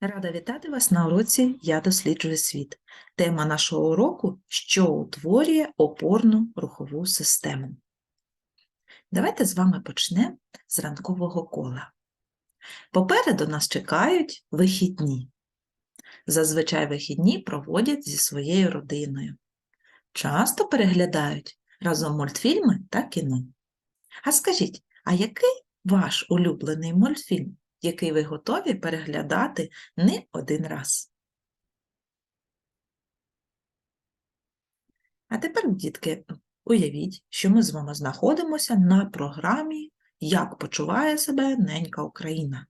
Рада вітати вас на уроці Я досліджую світ. Тема нашого уроку що утворює опорну рухову систему. Давайте з вами почнемо з ранкового кола. Попереду нас чекають вихідні. Зазвичай вихідні проводять зі своєю родиною. Часто переглядають разом мультфільми та кіно. А скажіть, а який ваш улюблений мультфільм? Який ви готові переглядати не один раз. А тепер, дітки, уявіть, що ми з вами знаходимося на програмі Як почуває себе ненька Україна.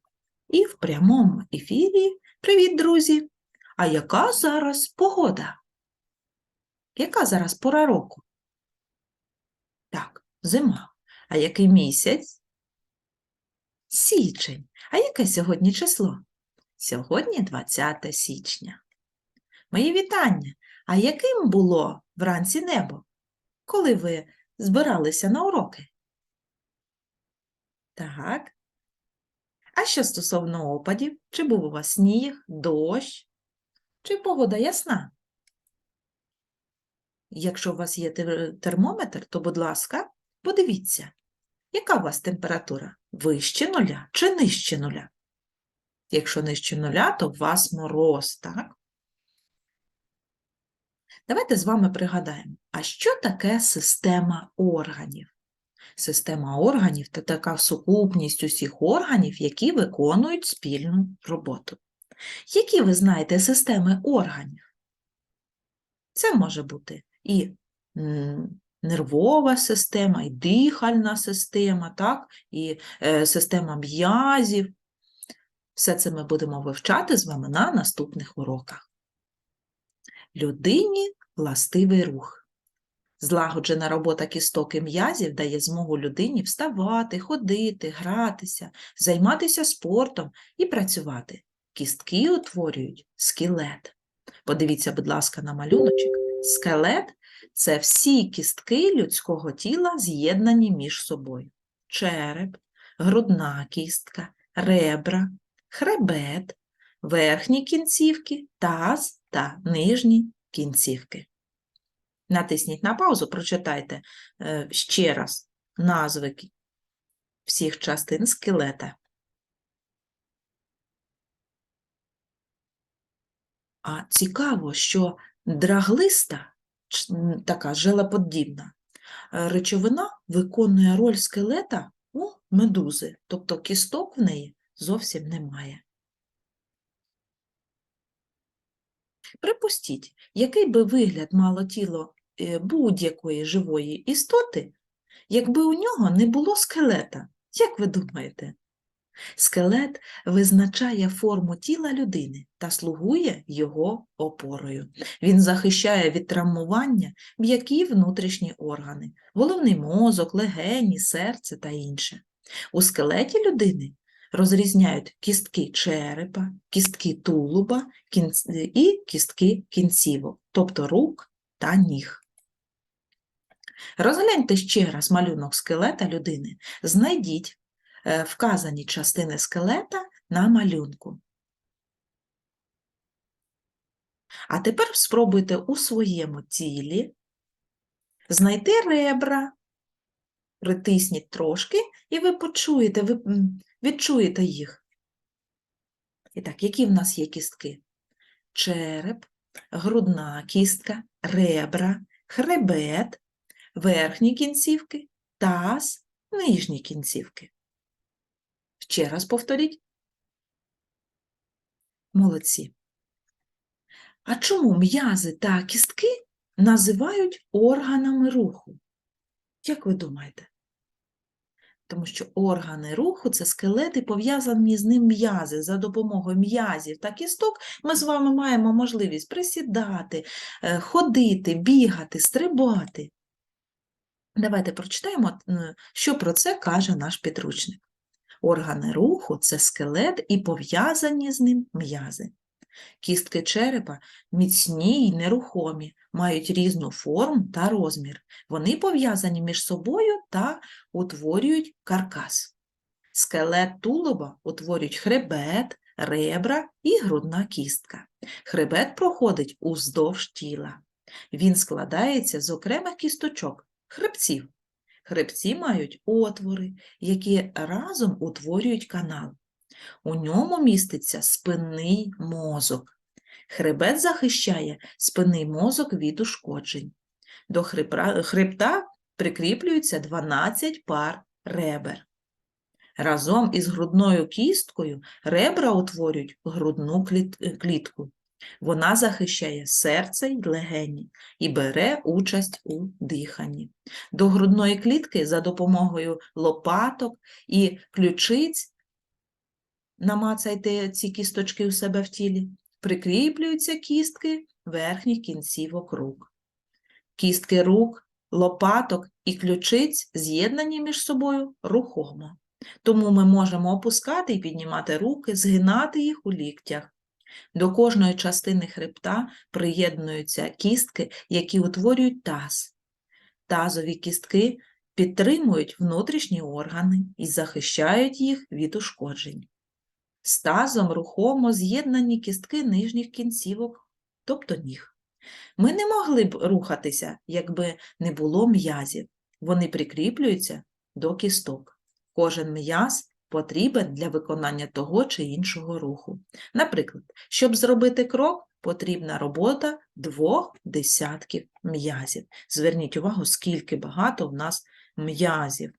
І в прямому ефірі Привіт, друзі! А яка зараз погода? Яка зараз пора року? Так, зима. А який місяць? Січень. А яке сьогодні число? Сьогодні 20 січня. Мої вітання! А яким було вранці небо, коли ви збиралися на уроки? Так. А що стосовно опадів? Чи був у вас сніг, дощ? Чи погода ясна? Якщо у вас є термометр, то, будь ласка, подивіться, яка у вас температура? Вище нуля чи нижче нуля? Якщо нижче нуля, то у вас мороз, так? Давайте з вами пригадаємо, а що таке система органів? Система органів це така сукупність усіх органів, які виконують спільну роботу. Які ви знаєте системи органів? Це може бути і нервова система, і дихальна система, так? і е, система м'язів. Все це ми будемо вивчати з вами на наступних уроках. Людині властивий рух. Злагоджена робота кісток і м'язів дає змогу людині вставати, ходити, гратися, займатися спортом і працювати. Кістки утворюють скелет. Подивіться, будь ласка, на малюночок. Скелет це всі кістки людського тіла з'єднані між собою. Череп, грудна кістка, ребра, хребет, верхні кінцівки, таз та нижні кінцівки. Натисніть на паузу, прочитайте е, ще раз назви всіх частин скелета. А цікаво, що драглиста така желеподібна е, речовина виконує роль скелета у медузи, тобто кісток в неї зовсім немає. Припустіть, який би вигляд мало тіло е, будь-якої живої істоти, якби у нього не було скелета, як ви думаєте? Скелет визначає форму тіла людини та слугує його опорою. Він захищає від травмування м'які внутрішні органи, головний мозок, легені, серце та інше. У скелеті людини розрізняють кістки черепа, кістки тулуба і кістки кінцівок, тобто рук та ніг. Розгляньте ще раз малюнок скелета людини, знайдіть вказані частини скелета на малюнку. А тепер спробуйте у своєму тілі знайти ребра, притисніть трошки, і ви почуєте, ви відчуєте їх. І так, які в нас є кістки? Череп, грудна кістка, ребра, хребет, верхні кінцівки, таз, нижні кінцівки. Ще раз повторіть. Молодці. А чому м'язи та кістки називають органами руху? Як ви думаєте? Тому що органи руху це скелети, пов'язані з ним м'язи. За допомогою м'язів та кісток ми з вами маємо можливість присідати, е, ходити, бігати, стрибати. Давайте прочитаємо, що про це каже наш підручник. Органи руху це скелет і пов'язані з ним м'язи. Кістки черепа міцні й нерухомі, мають різну форму та розмір. Вони пов'язані між собою та утворюють каркас. Скелет тулуба утворюють хребет, ребра і грудна кістка. Хребет проходить уздовж тіла. Він складається з окремих кісточок, хребців. Хребці мають отвори, які разом утворюють канал. У ньому міститься спинний мозок. Хребет захищає спинний мозок від ушкоджень. До хребта прикріплюються 12 пар ребер. Разом із грудною кісткою ребра утворюють грудну кліт- клітку. Вона захищає серце й легені і бере участь у диханні. До грудної клітки за допомогою лопаток і ключиць намацайте ці кісточки у себе в тілі, прикріплюються кістки верхніх кінцівок рук. Кістки рук, лопаток і ключиць з'єднані між собою рухомо. Тому ми можемо опускати і піднімати руки, згинати їх у ліктях. До кожної частини хребта приєднуються кістки, які утворюють таз. Тазові кістки підтримують внутрішні органи і захищають їх від ушкоджень. З тазом рухомо з'єднані кістки нижніх кінцівок, тобто ніг. Ми не могли б рухатися, якби не було м'язів. Вони прикріплюються до кісток. Кожен м'яз потрібен для виконання того чи іншого руху. Наприклад, щоб зробити крок, потрібна робота двох десятків м'язів. Зверніть увагу, скільки багато в нас м'язів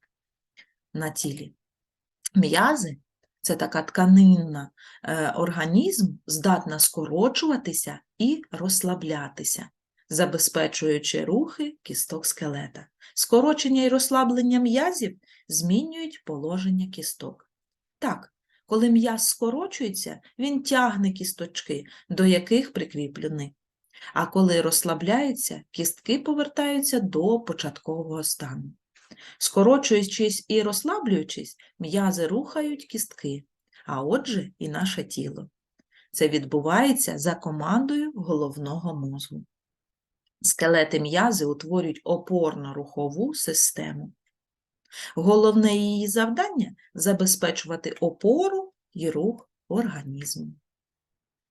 на тілі. М'язи це така тканинна е, організм, здатна скорочуватися і розслаблятися, забезпечуючи рухи кісток скелета. Скорочення і розслаблення м'язів змінюють положення кісток. Так, коли м'яз скорочується, він тягне кісточки, до яких прикріплений. А коли розслабляється, кістки повертаються до початкового стану. Скорочуючись і розслаблюючись, м'язи рухають кістки, а отже і наше тіло. Це відбувається за командою головного мозку. Скелети м'язи утворюють опорно-рухову систему. Головне її завдання забезпечувати опору і рух організму.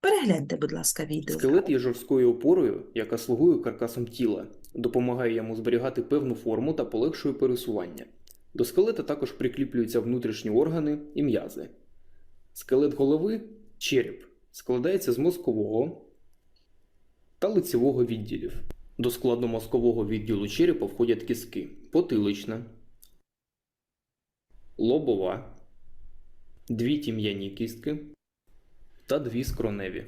Перегляньте, будь ласка, відео. Скелет є жорсткою опорою, яка слугує каркасом тіла, допомагає йому зберігати певну форму та полегшує пересування. До скелета також прикріплюються внутрішні органи і м'язи. Скелет голови череп складається з мозкового та лицевого відділів. До складу мозкового відділу черепа входять кістки. Потилична, лобова, дві тім'яні кістки та дві скроневі.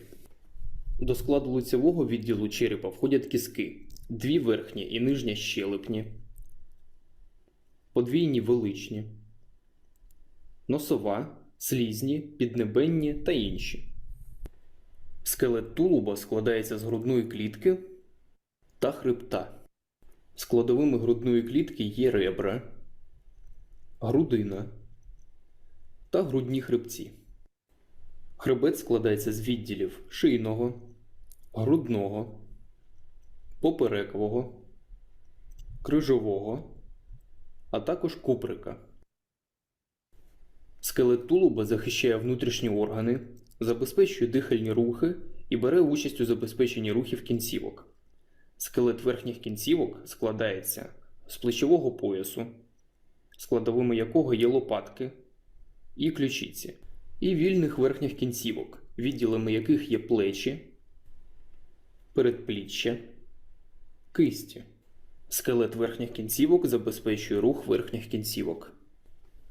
До складу лицевого відділу черепа входять кістки, дві верхні і нижня щелепні, подвійні величні, носова, слізні, піднебенні та інші. Скелет тулуба складається з грудної клітки та хребта. Складовими грудної клітки є ребра, грудина та грудні хребці. Хребет складається з відділів шийного, грудного, поперекового, крижового, а також куприка. Скелет тулуба захищає внутрішні органи, забезпечує дихальні рухи і бере участь у забезпеченні рухів кінцівок. Скелет верхніх кінцівок складається з плечового поясу, складовими якого є лопатки і ключиці, і вільних верхніх кінцівок, відділами яких є плечі, передпліччя, кисті. Скелет верхніх кінцівок забезпечує рух верхніх кінцівок.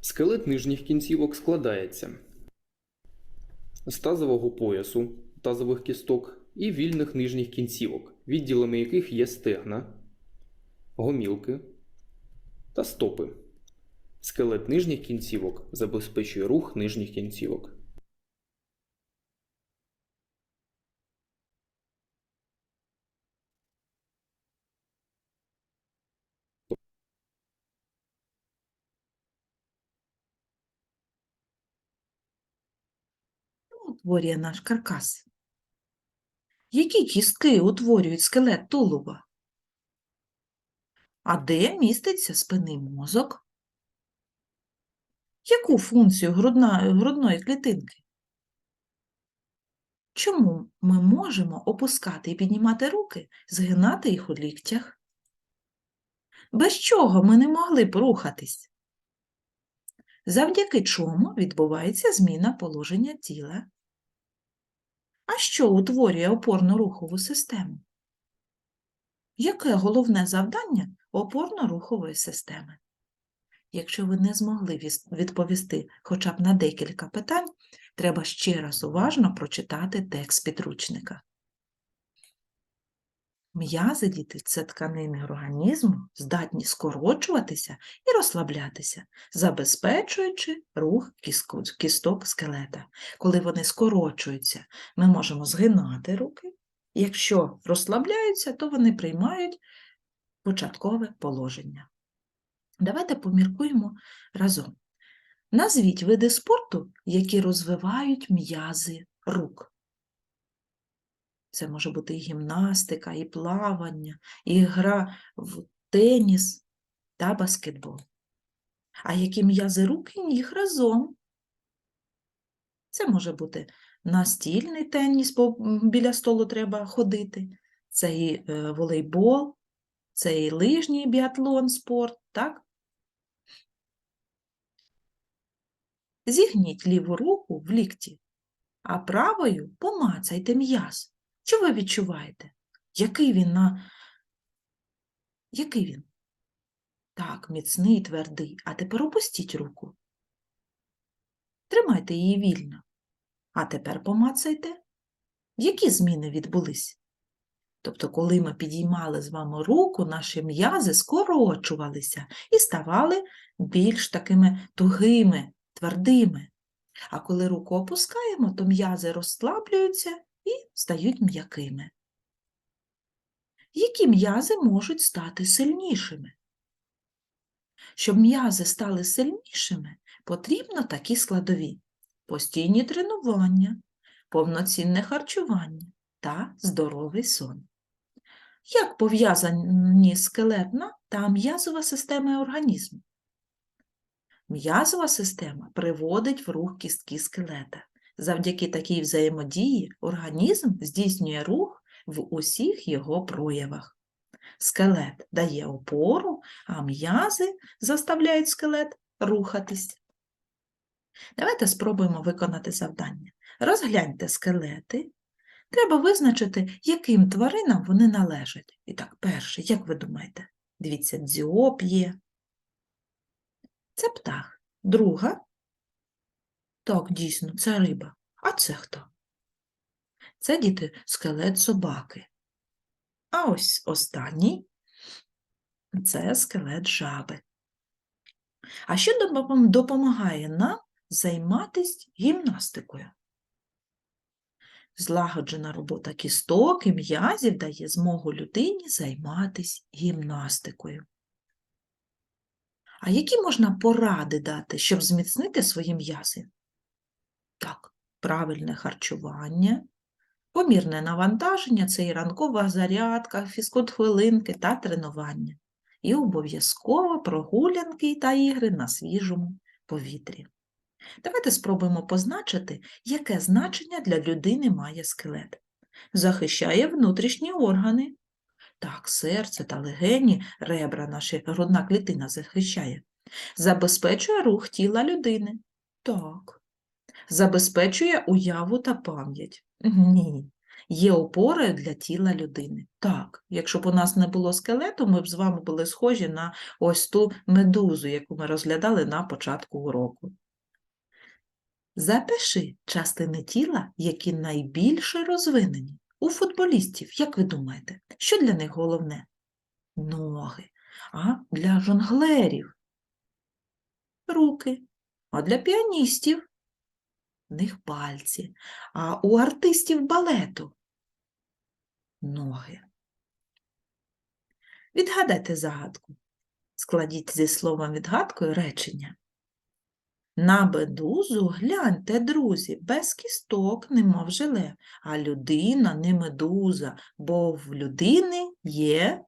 Скелет нижніх кінцівок складається з тазового поясу, тазових кісток і вільних нижніх кінцівок, відділами яких є стегна, гомілки та стопи. Скелет нижніх кінцівок забезпечує рух нижніх кінцівок. утворює наш каркас? Які кістки утворюють скелет тулуба? А де міститься спинний мозок? Яку функцію грудна, грудної клітинки? Чому ми можемо опускати і піднімати руки, згинати їх у ліктях? Без чого ми не могли б рухатись? Завдяки чому відбувається зміна положення тіла? А що утворює опорно-рухову систему? Яке головне завдання опорно-рухової системи? Якщо ви не змогли відповісти хоча б на декілька питань, треба ще раз уважно прочитати текст підручника. М'язи діти це тканини організму, здатні скорочуватися і розслаблятися, забезпечуючи рух кісток скелета. Коли вони скорочуються, ми можемо згинати руки. Якщо розслабляються, то вони приймають початкове положення. Давайте поміркуємо разом. Назвіть види спорту, які розвивають м'язи рук. Це може бути і гімнастика, і плавання, і гра в теніс та баскетбол. А які м'язи рук і ніг разом? Це може бути настільний теніс, бо біля столу треба ходити, це і е, волейбол, це і лижній біатлон спорт, так? Зігніть ліву руку в лікті, а правою помацайте м'яз. Що ви відчуваєте? Який він на... Який він? Так, міцний, твердий. А тепер опустіть руку. Тримайте її вільно. А тепер помацайте. Які зміни відбулись? Тобто, коли ми підіймали з вами руку, наші м'язи скорочувалися і ставали більш такими тугими, твердими. А коли руку опускаємо, то м'язи розслаблюються і стають м'якими. Які м'язи можуть стати сильнішими? Щоб м'язи стали сильнішими, потрібно такі складові: постійні тренування, повноцінне харчування та здоровий сон. Як пов'язані скелетна та м'язова системи організму? М'язова система приводить в рух кістки скелета. Завдяки такій взаємодії організм здійснює рух в усіх його проявах. Скелет дає опору, а м'язи заставляють скелет рухатись. Давайте спробуємо виконати завдання. Розгляньте скелети. Треба визначити, яким тваринам вони належать. І так, перше, як ви думаєте? Дивіться, дзьоб є. Це птах. Друга. Так, дійсно, це риба. А це хто? Це діти скелет собаки. А ось останній це скелет жаби. А що допомагає нам займатися гімнастикою? Злагоджена робота кісток і м'язів дає змогу людині займатися гімнастикою. А які можна поради дати, щоб зміцнити свої м'язи? Так, правильне харчування, помірне навантаження це і ранкова зарядка, фізкут-хвилинки та тренування. І обов'язково прогулянки та ігри на свіжому повітрі. Давайте спробуємо позначити, яке значення для людини має скелет. Захищає внутрішні органи. Так, серце та легені, ребра, наша грудна клітина захищає. Забезпечує рух тіла людини. Так. Забезпечує уяву та пам'ять. Ні. Є опорою для тіла людини. Так, якщо б у нас не було скелету, ми б з вами були схожі на ось ту медузу, яку ми розглядали на початку уроку. Запиши частини тіла, які найбільше розвинені. У футболістів, як ви думаєте, що для них головне? Ноги. А для жонглерів руки. А для піаністів них пальці. А у артистів балету ноги. Відгадайте загадку. Складіть зі словом відгадкою речення. На медузу гляньте, друзі, без кісток, немов желе, а людина не медуза, бо в людини є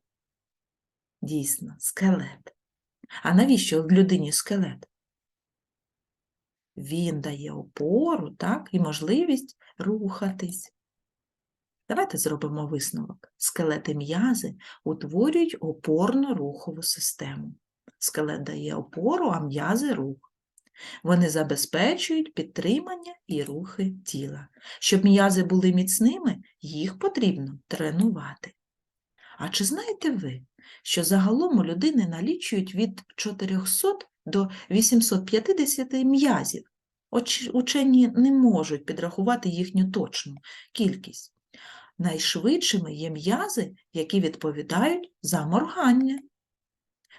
дійсно скелет. А навіщо в людині скелет? Він дає опору, так, і можливість рухатись. Давайте зробимо висновок. Скелети м'язи утворюють опорно-рухову систему. Скелет дає опору, а м'язи рух. Вони забезпечують підтримання і рухи тіла. Щоб м'язи були міцними, їх потрібно тренувати. А чи знаєте ви, що загалом у людини налічують від 400 до 850 м'язів? Учені не можуть підрахувати їхню точну кількість. Найшвидшими є м'язи, які відповідають за моргання.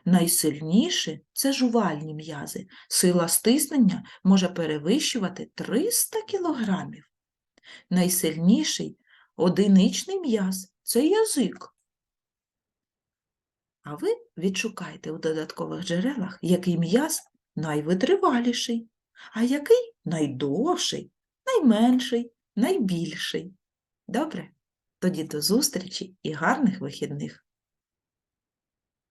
Найсильніші це жувальні м'язи. Сила стиснення може перевищувати 300 кілограмів. Найсильніший одиничний м'яз це язик. А ви відшукайте у додаткових джерелах, який м'яз найвитриваліший, а який найдовший, найменший, найбільший. Добре? Тоді до зустрічі і гарних вихідних!